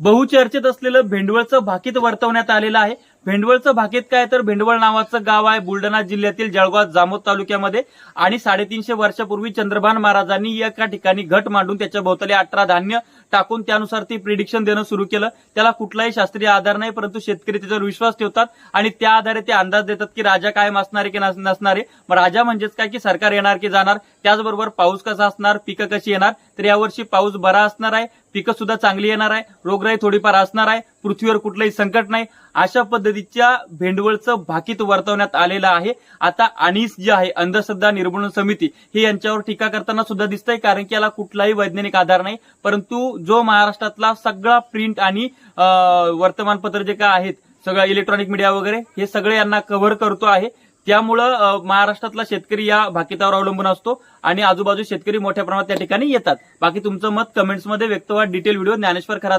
बहुचर्चित असलेलं भेंडवळचं भाकीत वर्तवण्यात आलेलं आहे. भेंडवळचं भाकीत काय तर भेंडवळ नावाचं गाव आहे बुलढाणा जिल्ह्यातील जळगाव जामोद तालुक्यामध्ये. आणि साडेतीनशे वर्षापूर्वी चंद्रभान महाराजांनी एका ठिकाणी घट मांडून त्याच्या भोवताली अठरा धान्य टाकून त्यानुसार ती प्रिडिक्शन देणं सुरू केलं. त्याला कुठलाही शास्त्रीय आधार नाही परंतु शेतकरी त्याच्यावर विश्वास ठेवतात आणि त्या आधारे ते अंदाज देतात की राजा कायम असणार आहे की नसणारे. मग राजा म्हणजेच काय की सरकार येणार की जाणार? त्याचबरोबर पाऊस कसा असणार? पिकं कशी येणार? तर यावर्षी पाऊस बरा असणार आहे. पिकं सुद्धा चांगली येणार आहे. रोगराई थोडीफार असणार आहे. पृथ्वीवर कुठलंही संकट नाही. अशा पद्धतीच्या भेंडवळचं भाकीत वर्तवण्यात आलेलं आहे. आता अनिस जे आहे अंधश्रद्धा निर्मूलन समिती हे यांच्यावर टीका करताना सुद्धा दिसतंय कारण की याला कुठलाही वैज्ञानिक आधार नाही. परंतु जो महाराष्ट्रातला सगळा प्रिंट आणि अं, वर्तमानपत्र जे काय आहेत सगळं इलेक्ट्रॉनिक मीडिया वगैरे हे सगळे यांना कव्हर करतो आहे. त्यामुळं महाराष्ट्रातला शेतकरी या भाकितावर अवलंबून असतो आणि आजूबाजू शेतकरी मोठ्या प्रमाणात त्या ठिकाणी येतात. बाकी तुमचं मत कमेंट्समध्ये व्यक्त व्हा. डिटेल व्हिडिओ ज्ञानेश्वर खरा